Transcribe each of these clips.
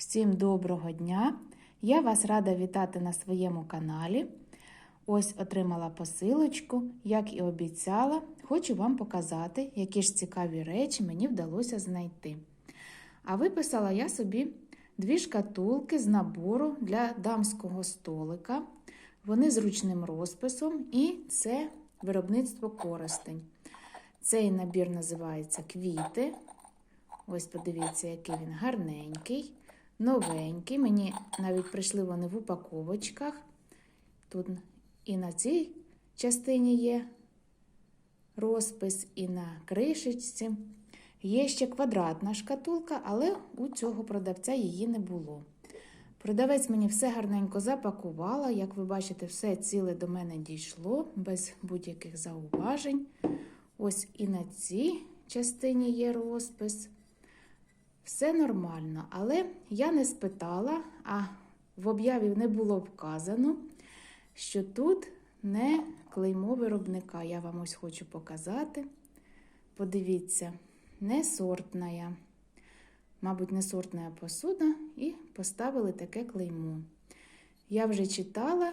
Всім доброго дня! Я вас рада вітати на своєму каналі. Ось отримала посилочку, як і обіцяла, хочу вам показати, які ж цікаві речі мені вдалося знайти. А виписала я собі дві шкатулки з набору для дамського столика. Вони з ручним розписом, і це виробництво користень. Цей набір називається квіти. Ось подивіться, який він гарненький, новенький. Мені навіть прийшли вони в упаковочках. Тут і на цій частині є розпис, і на кришечці. Є ще квадратна шкатулка, але у цього продавця її не було. Продавець мені все гарненько запакувала. Як ви бачите, все ціле до мене дійшло, без будь-яких зауважень. Ось і на цій частині є розпис. Все нормально, але я не спитала, а в об'яві не було вказано, що тут не клеймо виробника. Я вам ось хочу показати. Подивіться, не сортна. Мабуть, не сортна посуда, і поставили таке клеймо. Я вже читала,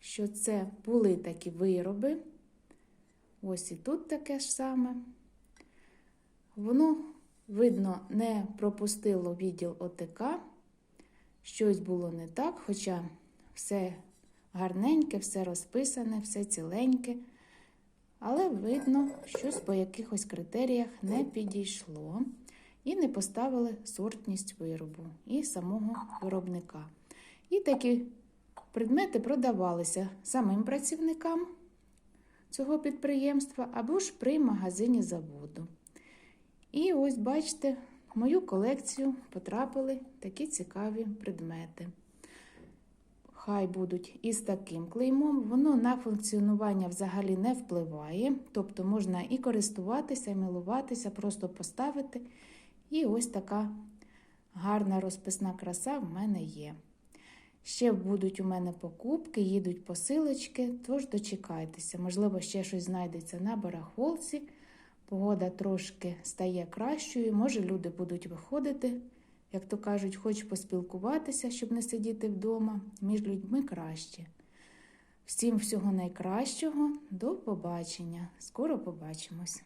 що це були такі вироби. Ось і тут таке ж саме. Воно, видно, не пропустило відділ ОТК. Щось було не так, хоча все гарненьке, все розписане, все ціленьке. Але видно, щось по якихось критеріях не підійшло і не поставили сортність виробу і самого виробника. І такі предмети продавалися самим працівникам цього підприємства або ж при магазині заводу. І ось, бачите, в мою колекцію потрапили такі цікаві предмети. Хай будуть із таким клеймом, воно на функціонування взагалі не впливає, тобто можна і користуватися, і милуватися, просто поставити. І ось така гарна розписна краса в мене є. Ще будуть у мене покупки, їдуть посилочки, тож дочекайтеся. Можливо, ще щось знайдеться на барахолці. Погода трошки стає кращою, може, люди будуть виходити, як то кажуть, хоч поспілкуватися, щоб не сидіти вдома. Між людьми краще. Всім всього найкращого, до побачення. Скоро побачимось!